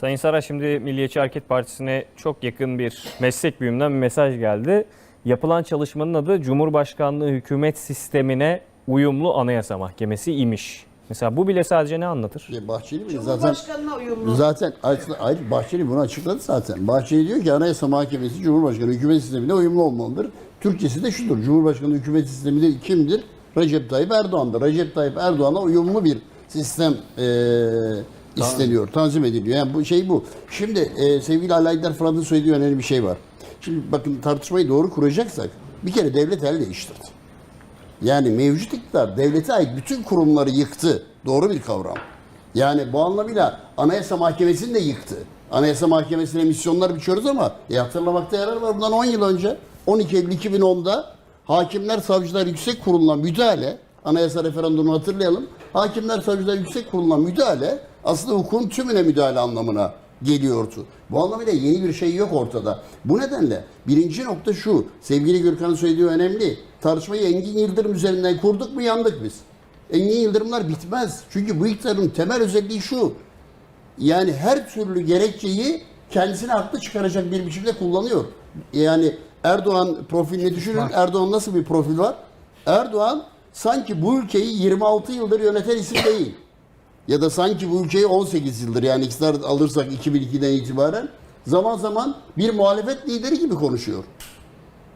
Sayın Sara şimdi Milliyetçi Hareket Partisi'ne çok yakın bir meslek büyüğümden bir mesaj geldi. Yapılan çalışmanın adı Cumhurbaşkanlığı hükümet sistemine uyumlu anayasa mahkemesi imiş. Mesela bu bile sadece ne anlatır? Bahçeli bile zaten Cumhurbaşkanına uyumlu. zaten aslında ayrı Bahçeli bunu açıkladı zaten. Bahçeli diyor ki Anayasa Mahkemesi Cumhurbaşkanı hükümet sistemine uyumlu olmalıdır. Türkçesi de şudur. Cumhurbaşkanı hükümet sistemi de kimdir? Recep Tayyip Erdoğan'dır. Recep Tayyip Erdoğan'a uyumlu bir sistem eee isteniyor, tanzim ediliyor. Yani bu şey bu. Şimdi eee, sevgili Ali Aydar Fırat'ın söylediği önemli bir şey var. Şimdi bakın tartışmayı doğru kuracaksak bir kere devlet el değiştirdi. Yani mevcut iktidar devlete ait bütün kurumları yıktı. Doğru bir kavram. Yani bu anlamıyla Anayasa Mahkemesi'ni de yıktı. Anayasa Mahkemesi'ne misyonlar biçiyoruz ama e, hatırlamakta yarar var. Bundan 10 yıl önce 12 Eylül 2010'da Hakimler Savcılar Yüksek Kurulu'na müdahale, anayasa referandumunu hatırlayalım. Hakimler Savcılar Yüksek Kurulu'na müdahale aslında hukukun tümüne müdahale anlamına geliyordu. Bu anlamıyla yeni bir şey yok ortada. Bu nedenle birinci nokta şu, sevgili Gürkan'ın söylediği önemli. Tartışmayı Engin Yıldırım üzerinden kurduk mu yandık biz. Engin Yıldırımlar bitmez. Çünkü bu iktidarın temel özelliği şu. Yani her türlü gerekçeyi kendisine haklı çıkaracak bir biçimde kullanıyor. Yani Erdoğan profilini düşünün. Erdoğan nasıl bir profil var? Erdoğan sanki bu ülkeyi 26 yıldır yöneten isim değil. Ya da sanki bu ülkeyi 18 yıldır yani iktidar alırsak 2002'den itibaren zaman zaman bir muhalefet lideri gibi konuşuyor.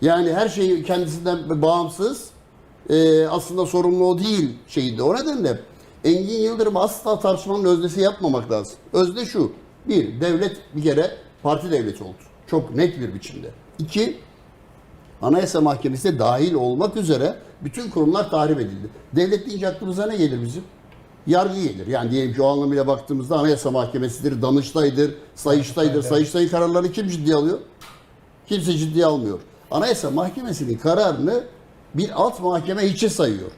Yani her şey kendisinden bağımsız. Ee, aslında sorumlu o değil şeyinde. O nedenle Engin Yıldırım asla tartışmanın öznesi yapmamak lazım. Özne şu. Bir, devlet bir kere parti devleti oldu. Çok net bir biçimde. İki, Anayasa Mahkemesi dahil olmak üzere bütün kurumlar tahrip edildi. Devlet deyince aklımıza ne gelir bizim? Yargı gelir. Yani diyelim ki o anlamıyla baktığımızda Anayasa Mahkemesi'dir, Danıştay'dır, Sayıştay'dır. Sayıştay'ın kararlarını kim ciddiye alıyor? Kimse ciddiye almıyor. Anayasa Mahkemesi'nin kararını bir alt mahkeme hiçe sayıyor.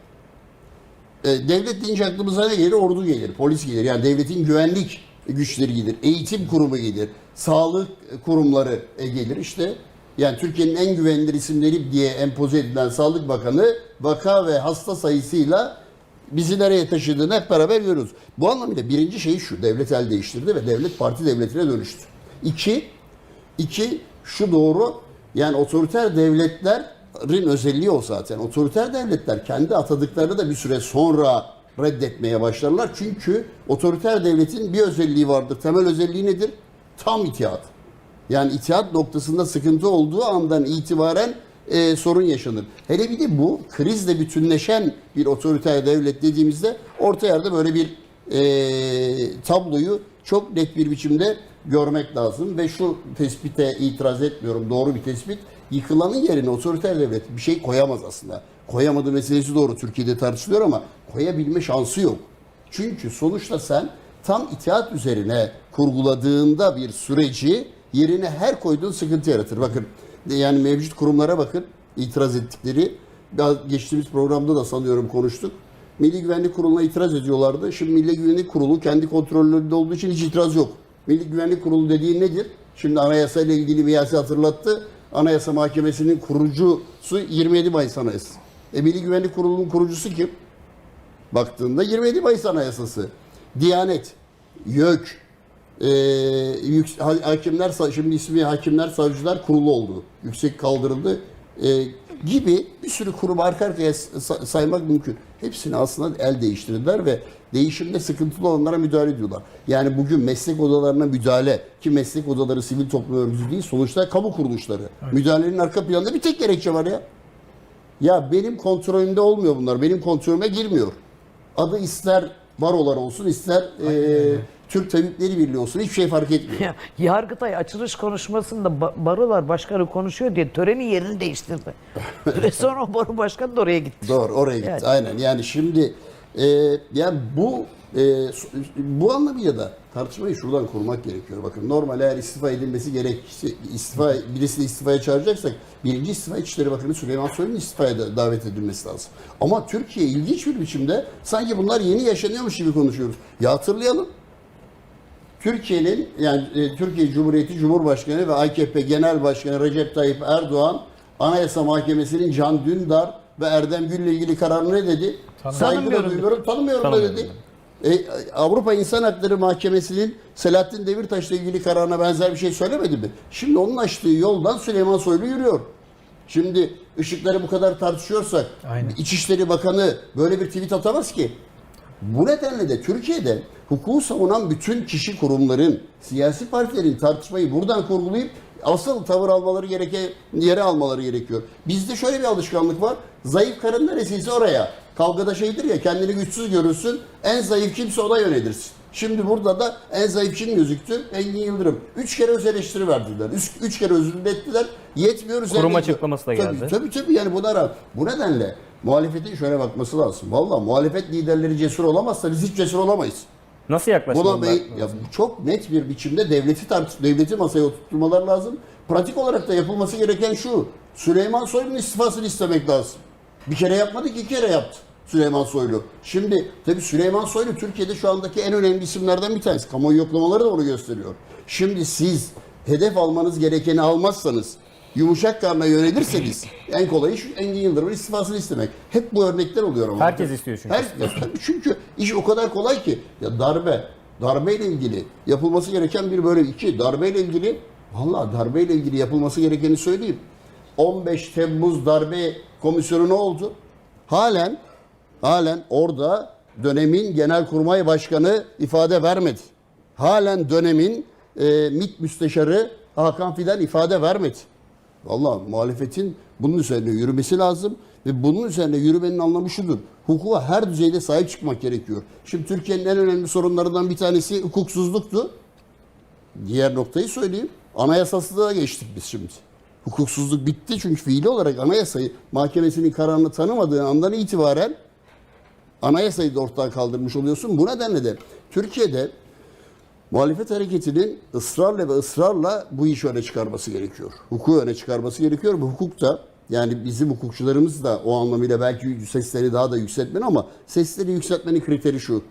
E, devlet deyince aklımıza ne gelir? Ordu gelir, polis gelir. Yani devletin güvenlik güçleri gelir, eğitim kurumu gelir, sağlık kurumları e, gelir. İşte yani Türkiye'nin en güvenilir isimleri diye empoze edilen Sağlık Bakanı vaka ve hasta sayısıyla bizi nereye taşıdığını hep beraber görüyoruz. Bu anlamıyla birinci şey şu, devlet el değiştirdi ve devlet parti devletine dönüştü. İki, iki şu doğru, yani otoriter devletlerin özelliği o zaten. Otoriter devletler kendi atadıklarını da bir süre sonra reddetmeye başlarlar. Çünkü otoriter devletin bir özelliği vardır. Temel özelliği nedir? Tam itiat. Yani itihat noktasında sıkıntı olduğu andan itibaren e, sorun yaşanır. Hele bir de bu krizle bütünleşen bir otoriter devlet dediğimizde orta yerde böyle bir e, tabloyu çok net bir biçimde görmek lazım. Ve şu tespite itiraz etmiyorum. Doğru bir tespit. Yıkılanın yerine otoriter devlet bir şey koyamaz aslında. Koyamadı meselesi doğru. Türkiye'de tartışılıyor ama koyabilme şansı yok. Çünkü sonuçta sen tam itaat üzerine kurguladığında bir süreci yerine her koyduğun sıkıntı yaratır. Bakın yani mevcut kurumlara bakın itiraz ettikleri. Geçtiğimiz programda da sanıyorum konuştuk. Milli Güvenlik Kurulu'na itiraz ediyorlardı. Şimdi Milli Güvenlik Kurulu kendi kontrollerinde olduğu için hiç itiraz yok. Milli Güvenlik Kurulu dediğin nedir? Şimdi anayasa ile ilgili Miyasi hatırlattı. Anayasa Mahkemesi'nin kurucusu 27 Mayıs Anayasası. E Milli Güvenlik Kurulu'nun kurucusu kim? Baktığında 27 Mayıs Anayasası. Diyanet, YÖK, e, yük- ha- hakimler şimdi ismi Hakimler Savcılar Kurulu oldu. Yüksek kaldırıldı. E, gibi bir sürü kurum arka arkaya sa- saymak mümkün. Hepsini aslında el değiştirdiler ve değişimde sıkıntılı olanlara müdahale ediyorlar. Yani bugün meslek odalarına müdahale ki meslek odaları sivil toplum örgütü değil sonuçta kamu kuruluşları. Müdahalenin arka planında bir tek gerekçe var ya. Ya benim kontrolümde olmuyor bunlar. Benim kontrolüme girmiyor. Adı ister barolar olsun ister e, Türk Tabipleri Birliği olsun hiçbir şey fark etmiyor. Ya, Yargıtay açılış konuşmasında ba- barolar başkanı konuşuyor diye törenin yerini değiştirdi. Ve sonra baro başkanı da oraya gitti. Doğru oraya gitti. Yani. Aynen yani şimdi e, yani bu e, bu anlamıyla da tartışmayı şuradan kurmak gerekiyor. Bakın normal eğer istifa edilmesi gerekirse istifa birisini istifaya çağıracaksak birinci istifa İçişleri Bakanı Süleyman Soylu'nun istifaya da davet edilmesi lazım. Ama Türkiye ilginç bir biçimde sanki bunlar yeni yaşanıyormuş gibi konuşuyoruz. Ya hatırlayalım. Türkiye'nin yani e, Türkiye Cumhuriyeti Cumhurbaşkanı ve AKP Genel Başkanı Recep Tayyip Erdoğan Anayasa Mahkemesi'nin Can Dündar ve Erdem Gül'le ilgili kararı ne dedi? Saygı Tanımıyorum. duyuyorum, tanımıyorum da dedi. E, Avrupa İnsan Hakları Mahkemesi'nin Selahattin Demirtaş'la ilgili kararına benzer bir şey söylemedi mi? Şimdi onun açtığı yoldan Süleyman Soylu yürüyor. Şimdi ışıkları bu kadar tartışıyorsak Aynen. İçişleri Bakanı böyle bir tweet atamaz ki. Bu nedenle de Türkiye'de hukuku savunan bütün kişi kurumların, siyasi partilerin tartışmayı buradan kurgulayıp asıl tavır almaları gereken yere almaları gerekiyor. Bizde şöyle bir alışkanlık var. Zayıf karın neresiyse oraya. Kavgada şeydir ya kendini güçsüz görürsün. En zayıf kimse ona yönelirsin. Şimdi burada da en zayıf kim gözüktü? Engin Yıldırım. Üç kere öz eleştiri verdiler. Üç, üç kere özür dilettiler. Yetmiyor üzerine Kurum açıklaması da Tabii, geldi. Tabii tabii yani buna rağmen. Bu nedenle muhalefetin şöyle bakması lazım. Valla muhalefet liderleri cesur olamazsa biz hiç cesur olamayız. Nasıl Buna yaklaşmalılar? bey, ya çok net bir biçimde devleti tart devleti masaya oturtmalar lazım. Pratik olarak da yapılması gereken şu. Süleyman Soylu'nun istifasını istemek lazım. Bir kere yapmadı ki iki kere yaptı Süleyman Soylu. Şimdi tabii Süleyman Soylu Türkiye'de şu andaki en önemli isimlerden bir tanesi. Kamuoyu yoklamaları da onu gösteriyor. Şimdi siz hedef almanız gerekeni almazsanız yumuşak karna yönelirseniz en kolayı şu Engin Yıldırım'ın istifasını istemek. Hep bu örnekler oluyor ama. Herkes istiyor çünkü. Her, ya tabii çünkü iş o kadar kolay ki. Ya darbe, darbeyle ilgili yapılması gereken bir böyle iki darbeyle ilgili vallahi darbeyle ilgili yapılması gerekeni söyleyeyim. 15 Temmuz darbe komisyonu ne oldu? Halen halen orada dönemin Genelkurmay Başkanı ifade vermedi. Halen dönemin e, MİT Müsteşarı Hakan Fidan ifade vermedi. Valla muhalefetin bunun üzerine yürümesi lazım ve bunun üzerine yürümenin anlamı şudur. Hukuka her düzeyde sahip çıkmak gerekiyor. Şimdi Türkiye'nin en önemli sorunlarından bir tanesi hukuksuzluktu. Diğer noktayı söyleyeyim. Anayasasızlığa geçtik biz şimdi. Hukuksuzluk bitti çünkü fiili olarak anayasayı mahkemesinin kararını tanımadığı andan itibaren anayasayı da ortadan kaldırmış oluyorsun. Bu nedenle de Türkiye'de muhalefet hareketinin ısrarla ve ısrarla bu işi öne çıkarması gerekiyor. Hukuku öne çıkarması gerekiyor. Bu hukuk da yani bizim hukukçularımız da o anlamıyla belki sesleri daha da yükseltmen ama sesleri yükseltmenin kriteri şu.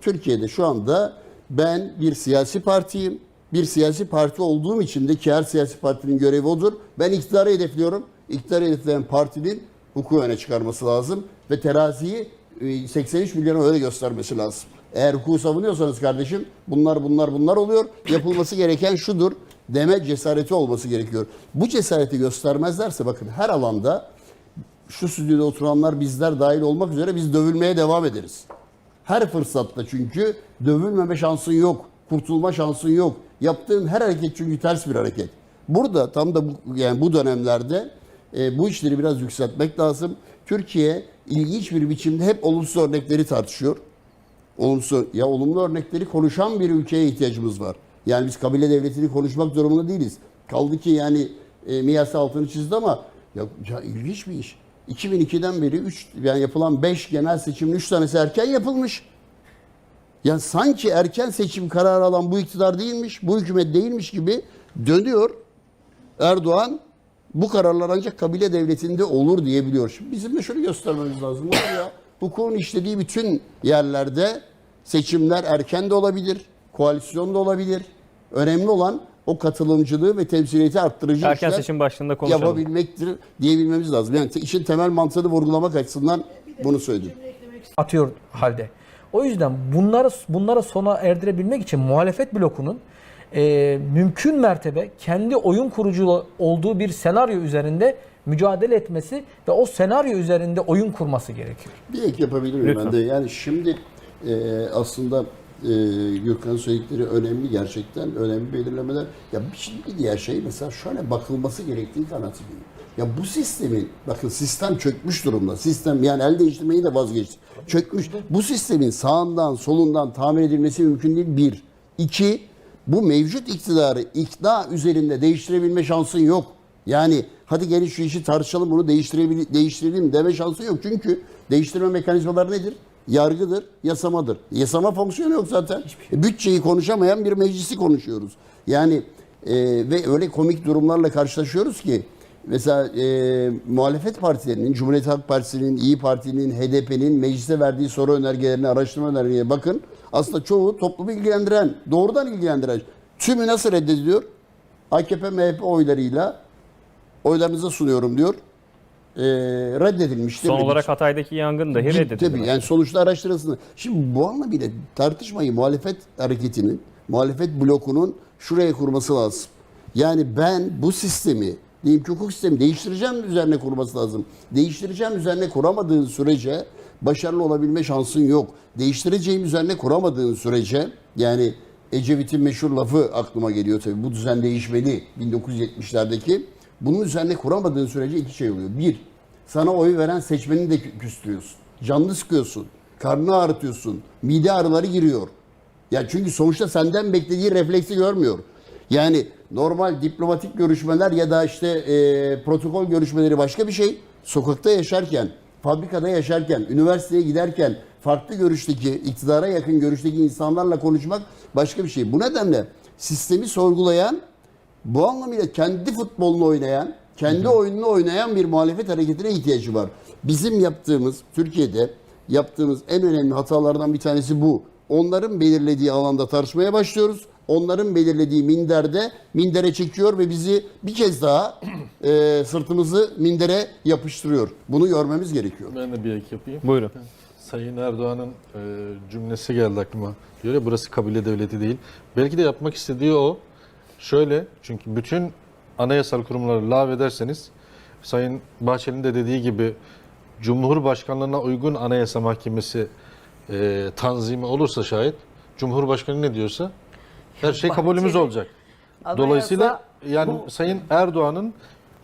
Türkiye'de şu anda ben bir siyasi partiyim. Bir siyasi parti olduğum için de ki her siyasi partinin görevi odur. Ben iktidarı hedefliyorum. İktidarı hedefleyen partinin hukuku öne çıkarması lazım. Ve teraziyi 83 milyona öyle göstermesi lazım. Eğer hukuku savunuyorsanız kardeşim bunlar bunlar bunlar oluyor. Yapılması gereken şudur deme cesareti olması gerekiyor. Bu cesareti göstermezlerse bakın her alanda şu stüdyoda oturanlar bizler dahil olmak üzere biz dövülmeye devam ederiz. Her fırsatta çünkü dövülmeme şansın yok. Kurtulma şansın yok. Yaptığın her hareket çünkü ters bir hareket. Burada tam da bu, yani bu dönemlerde e, bu işleri biraz yükseltmek lazım. Türkiye ilginç bir biçimde hep olumsuz örnekleri tartışıyor. Olumsuz, ya olumlu örnekleri konuşan bir ülkeye ihtiyacımız var. Yani biz kabile devletini konuşmak durumunda değiliz. Kaldı ki yani e, Miyasi altını çizdi ama ya, ya ilginç bir iş. 2002'den beri 3 yani yapılan 5 genel seçimin 3 tanesi erken yapılmış. Yani sanki erken seçim kararı alan bu iktidar değilmiş, bu hükümet değilmiş gibi dönüyor. Erdoğan bu kararlar ancak kabile devletinde olur diyebiliyor. Şimdi bizim de şunu göstermemiz lazım. Olur ya, hukukun işlediği bütün yerlerde seçimler erken de olabilir, koalisyon da olabilir. Önemli olan o katılımcılığı ve temsiliyeti arttırıcı Erken işler seçim başlığında konuşalım. yapabilmektir diyebilmemiz lazım. Yani işin temel mantığını vurgulamak açısından bunu söyledim. atıyor halde. O yüzden bunları bunlara sona erdirebilmek için muhalefet blokunun e, mümkün mertebe kendi oyun kurucu olduğu bir senaryo üzerinde mücadele etmesi ve o senaryo üzerinde oyun kurması gerekiyor. Bir ek yapabilir miyim Lütfen. ben de? Yani şimdi e, aslında e, Gürkan söyledikleri önemli gerçekten. Önemli belirlemeler. Ya bir, şimdi bir diğer şey mesela şöyle bakılması gerektiği kanaatindeyim. Ya bu sistemin, bakın sistem çökmüş durumda. Sistem yani el değiştirmeyi de vazgeçti. Çökmüş. Bu sistemin sağından solundan tamir edilmesi mümkün değil. Bir. İki, bu mevcut iktidarı ikna üzerinde değiştirebilme şansın yok. Yani hadi gelin şu işi tartışalım bunu değiştirelim deme şansı yok. Çünkü değiştirme mekanizmaları nedir? Yargıdır, yasamadır. Yasama fonksiyonu yok zaten. E, bütçeyi konuşamayan bir meclisi konuşuyoruz. Yani e, ve öyle komik durumlarla karşılaşıyoruz ki mesela e, muhalefet partilerinin, Cumhuriyet Halk Partisi'nin, İyi Parti'nin, HDP'nin meclise verdiği soru önergelerine, araştırma önergelerine bakın. Aslında çoğu toplumu ilgilendiren, doğrudan ilgilendiren. Tümü nasıl reddediliyor? AKP, MHP oylarıyla oylarınıza sunuyorum diyor. e, reddedilmiştir. Son olarak Hatay'daki yangın dahi reddedildi. Tabii yani sonuçta araştırılsın. Şimdi bu anlamıyla tartışmayı muhalefet hareketinin, muhalefet blokunun şuraya kurması lazım. Yani ben bu sistemi, diyeyim ki hukuk sistemi değiştireceğim üzerine kurması lazım. Değiştireceğim üzerine kuramadığın sürece başarılı olabilme şansın yok. Değiştireceğim üzerine kuramadığın sürece yani Ecevit'in meşhur lafı aklıma geliyor tabii. Bu düzen değişmeli 1970'lerdeki. Bunun üzerine kuramadığın sürece iki şey oluyor. Bir, sana oy veren seçmeni de kü- küstürüyorsun. Canını sıkıyorsun. Karnını ağrıtıyorsun. Mide ağrıları giriyor. Ya çünkü sonuçta senden beklediği refleksi görmüyor. Yani normal diplomatik görüşmeler ya da işte e, protokol görüşmeleri başka bir şey. Sokakta yaşarken, fabrikada yaşarken, üniversiteye giderken farklı görüşteki, iktidara yakın görüşteki insanlarla konuşmak başka bir şey. Bu nedenle sistemi sorgulayan bu anlamıyla kendi futbolunu oynayan, kendi oyununu oynayan bir muhalefet hareketine ihtiyacı var. Bizim yaptığımız, Türkiye'de yaptığımız en önemli hatalardan bir tanesi bu. Onların belirlediği alanda tartışmaya başlıyoruz. Onların belirlediği minderde mindere çekiyor ve bizi bir kez daha e, sırtımızı mindere yapıştırıyor. Bunu görmemiz gerekiyor. Ben de bir ek yapayım. Buyurun. Sayın Erdoğan'ın e, cümlesi geldi aklıma. Diyor ya burası kabile devleti değil. Belki de yapmak istediği o. Şöyle çünkü bütün anayasal kurumları lağvederseniz Sayın Bahçeli'nin de dediği gibi Cumhurbaşkanlığına uygun Anayasa Mahkemesi e, tanzimi olursa şayet Cumhurbaşkanı ne diyorsa her şey kabulümüz olacak. Anayasa- Dolayısıyla yani bu- Sayın Erdoğan'ın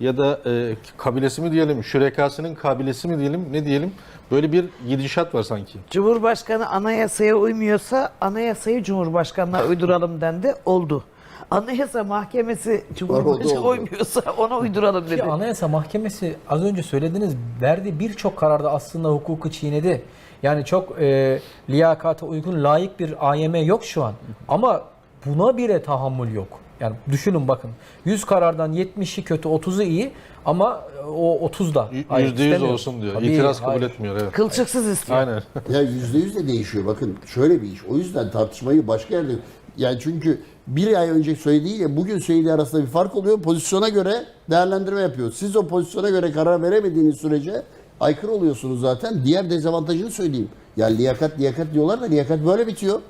ya da e, kabilesi mi diyelim, şürekasının kabilesi mi diyelim, ne diyelim böyle bir gidişat var sanki. Cumhurbaşkanı anayasaya uymuyorsa anayasayı Cumhurbaşkanı'na uyduralım dendi. Oldu. Anayasa Mahkemesi Cumhurbaşkanı uymuyorsa ona uyduralım dedi. Ki Anayasa Mahkemesi az önce söylediğiniz verdiği birçok kararda aslında hukuku çiğnedi. Yani çok e, liyakata uygun layık bir AYM yok şu an. Ama buna bile tahammül yok. Yani düşünün bakın. 100 karardan 70'i kötü 30'u iyi ama o 30 da. Hayır, Yüzde yüz istemiyor. olsun diyor. Tabii, İtiraz kabul hayır. etmiyor. Evet. Kılçıksız istiyor. Aynen. Ya yüzde yüz de değişiyor. Bakın şöyle bir iş. O yüzden tartışmayı başka yerde... Yani çünkü bir ay önce söylediğiyle bugün söylediği arasında bir fark oluyor. Pozisyona göre değerlendirme yapıyor. Siz o pozisyona göre karar veremediğiniz sürece aykırı oluyorsunuz zaten. Diğer dezavantajını söyleyeyim. Ya liyakat liyakat diyorlar da liyakat böyle bitiyor.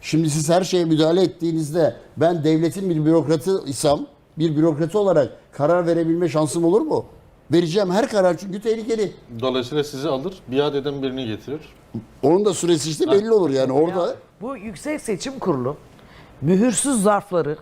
Şimdi siz her şeye müdahale ettiğinizde ben devletin bir bürokratı isem bir bürokratı olarak karar verebilme şansım olur mu? Vereceğim her karar çünkü tehlikeli. Dolayısıyla sizi alır, biat eden birini getirir. Onun da süresi işte belli olur yani orada. Bu Yüksek Seçim Kurulu mühürsüz zarfları